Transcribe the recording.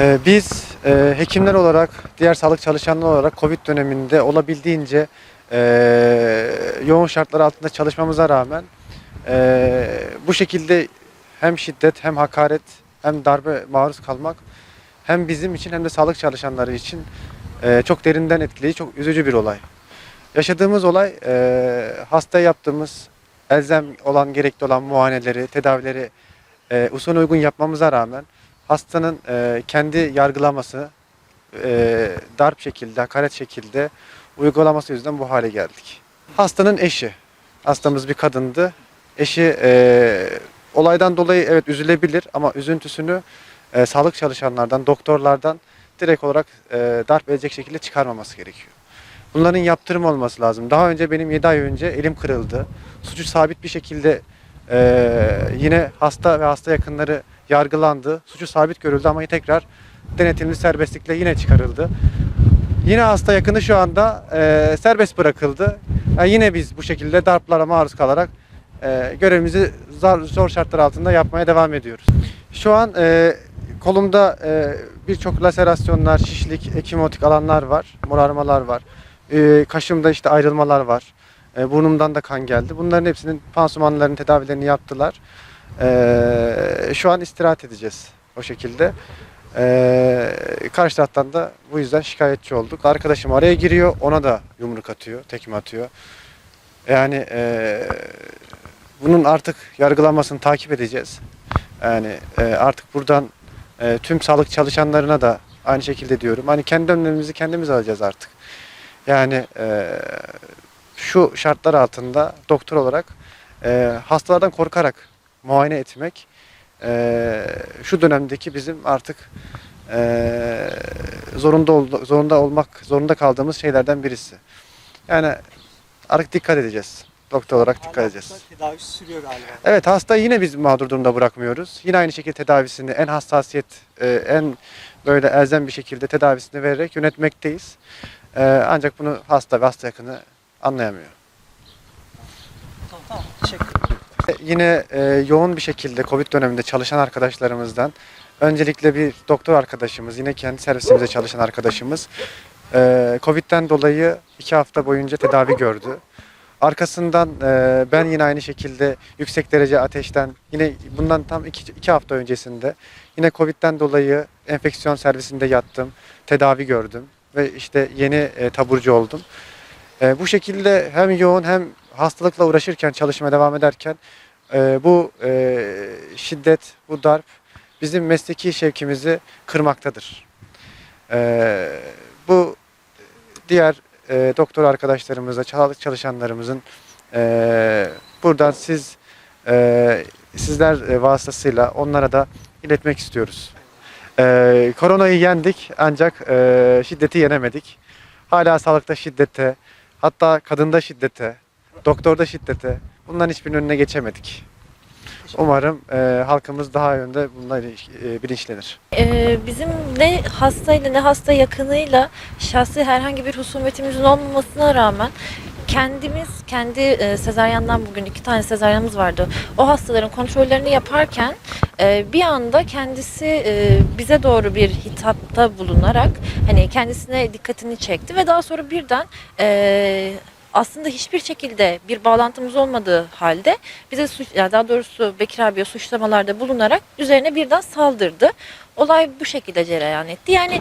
Ee, Biz e, hekimler olarak, diğer sağlık çalışanları olarak Covid döneminde olabildiğince e, yoğun şartlar altında çalışmamıza rağmen e, bu şekilde hem şiddet hem hakaret hem darbe maruz kalmak hem bizim için hem de sağlık çalışanları için çok derinden etkileyici, çok üzücü bir olay. Yaşadığımız olay e, hastaya yaptığımız elzem olan, gerekli olan muayeneleri, tedavileri e, uygun yapmamıza rağmen hastanın e, kendi yargılaması e, darp şekilde, hakaret şekilde uygulaması yüzünden bu hale geldik. Hastanın eşi, hastamız bir kadındı. Eşi e, olaydan dolayı evet üzülebilir ama üzüntüsünü e, sağlık çalışanlardan, doktorlardan direkt olarak e, darp edecek şekilde çıkarmaması gerekiyor. Bunların yaptırım olması lazım. Daha önce benim 7 ay önce elim kırıldı. Suçu sabit bir şekilde e, yine hasta ve hasta yakınları yargılandı. Suçu sabit görüldü ama tekrar denetimli serbestlikle yine çıkarıldı. Yine hasta yakını şu anda e, serbest bırakıldı. Yani yine biz bu şekilde darplara maruz kalarak e, görevimizi zor, zor şartlar altında yapmaya devam ediyoruz. Şu an e, kolumda e, birçok laserasyonlar, şişlik, ekimotik alanlar var, morarmalar var. E, kaşımda işte ayrılmalar var. E, burnumdan da kan geldi. Bunların hepsinin pansumanlarını, tedavilerini yaptılar. E, şu an istirahat edeceğiz o şekilde. E, karşı taraftan da bu yüzden şikayetçi olduk. Arkadaşım araya giriyor, ona da yumruk atıyor, tekme atıyor. Yani e, bunun artık yargılanmasını takip edeceğiz. Yani e, artık buradan e, tüm sağlık çalışanlarına da aynı şekilde diyorum. Hani kendi önlemimizi kendimiz alacağız artık. Yani e, şu şartlar altında doktor olarak e, hastalardan korkarak muayene etmek e, şu dönemdeki bizim artık e, zorunda ol- zorunda olmak zorunda kaldığımız şeylerden birisi. Yani artık dikkat edeceğiz. Doktor olarak dikkat edeceğiz. Tedavisi sürüyor galiba. Evet hasta yine biz mağdur durumda bırakmıyoruz. Yine aynı şekilde tedavisini en hassasiyet, e, en böyle elzem bir şekilde tedavisini vererek yönetmekteyiz. E, ancak bunu hasta ve hasta yakını anlayamıyor. Tamam tamam. Teşekkür Yine e, yoğun bir şekilde Covid döneminde çalışan arkadaşlarımızdan öncelikle bir doktor arkadaşımız, yine kendi servisimizde çalışan arkadaşımız e, Covid'den dolayı iki hafta boyunca tedavi gördü. Arkasından e, ben yine aynı şekilde yüksek derece ateşten yine bundan tam iki, iki hafta öncesinde yine Covid'den dolayı enfeksiyon servisinde yattım, tedavi gördüm ve işte yeni e, taburcu oldum. E, bu şekilde hem yoğun hem hastalıkla uğraşırken, çalışmaya devam ederken e, bu e, şiddet, bu darp bizim mesleki şevkimizi kırmaktadır. E, bu diğer e, doktor arkadaşlarımıza, sağlık çalışanlarımızın e, buradan siz e, sizler e, vasıtasıyla onlara da iletmek istiyoruz. E, koronayı yendik ancak e, şiddeti yenemedik. Hala sağlıkta şiddete, hatta kadında şiddete, doktorda şiddete bunların hiçbirinin önüne geçemedik. Umarım e, halkımız daha yönde bunlar e, bilinçlenir. Ee, bizim ne hastayla ne hasta yakınıyla şahsi herhangi bir husumetimizin olmamasına rağmen kendimiz kendi e, sezaryandan bugün iki tane sezaryanımız vardı. O hastaların kontrollerini yaparken e, bir anda kendisi e, bize doğru bir hitapta bulunarak hani kendisine dikkatini çekti ve daha sonra birden e, aslında hiçbir şekilde bir bağlantımız olmadığı halde bize suç, ya daha doğrusu Bekir abiye suçlamalarda bulunarak üzerine birden saldırdı. Olay bu şekilde cereyan etti. Yani